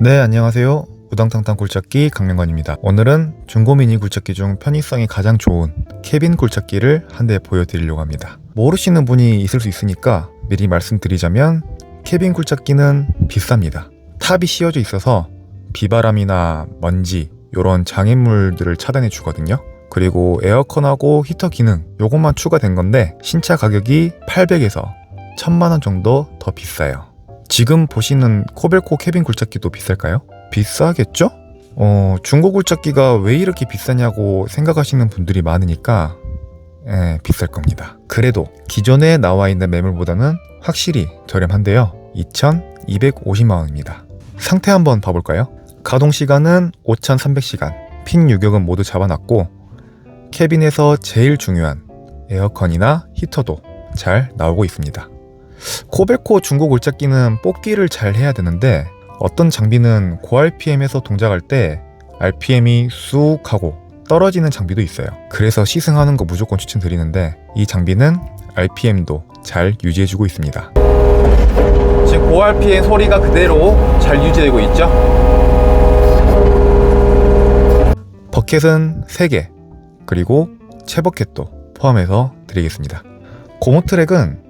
네, 안녕하세요. 우당탕탕 굴착기 강명관입니다. 오늘은 중고 미니 굴착기 중 편의성이 가장 좋은 케빈 굴착기를 한 대 보여드리려고 합니다. 모르시는 분이 있을 수 있으니까 미리 말씀드리자면 케빈 굴착기는 비쌉니다. 탑이 씌워져 있어서 비바람이나 먼지 이런 장애물들을 차단해 주거든요. 그리고 에어컨하고 히터 기능 요것만 추가된 건데 신차 가격이 800에서 1000만 원 정도 더 비싸요. 지금 보시는 코벨코 케빈 굴착기도 비쌀까요? 비싸겠죠? 어, 중고 굴착기가 왜 이렇게 비싸냐고 생각하시는 분들이 많으니까 예, 비쌀 겁니다. 그래도 기존에 나와 있는 매물보다는 확실히 저렴한데요. 2,250만 원입니다. 상태 한번 봐볼까요? 가동 시간은 5,300시간, 핀 유격은 모두 잡아놨고 캐빈에서 제일 중요한 에어컨이나 히터도 잘 나오고 있습니다. 코벨코 중고 굴착기는 뽑기를 잘 해야 되는데 어떤 장비는 고RPM에서 동작할 때 RPM이 쑥 하고 떨어지는 장비도 있어요. 그래서 시승하는 거 무조건 추천드리는데 이 장비는 RPM도 잘 유지해주고 있습니다. 지금 고RPM 소리가 그대로 잘 유지되고 있죠? 버켓은 3개 그리고 채버켓도 포함해서 드리겠습니다. 고무 트랙은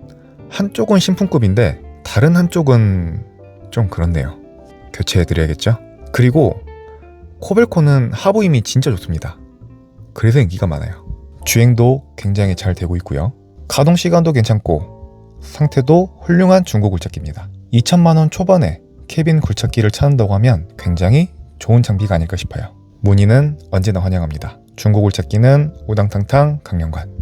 한쪽은 신품급인데 다른 한쪽은 좀 그렇네요. 교체해 드려야겠죠? 그리고 코벨코는 하부임이 진짜 좋습니다. 그래서 인기가 많아요. 주행도 굉장히 잘 되고 있고요. 가동 시간도 괜찮고 상태도 훌륭한 중고 굴착기입니다. 2천만 원 초반에 케빈 굴착기를 찾는다고 하면 굉장히 좋은 장비가 아닐까 싶어요. 문의는 언제나 환영합니다. 중고 굴착기는 우당탕탕 강연관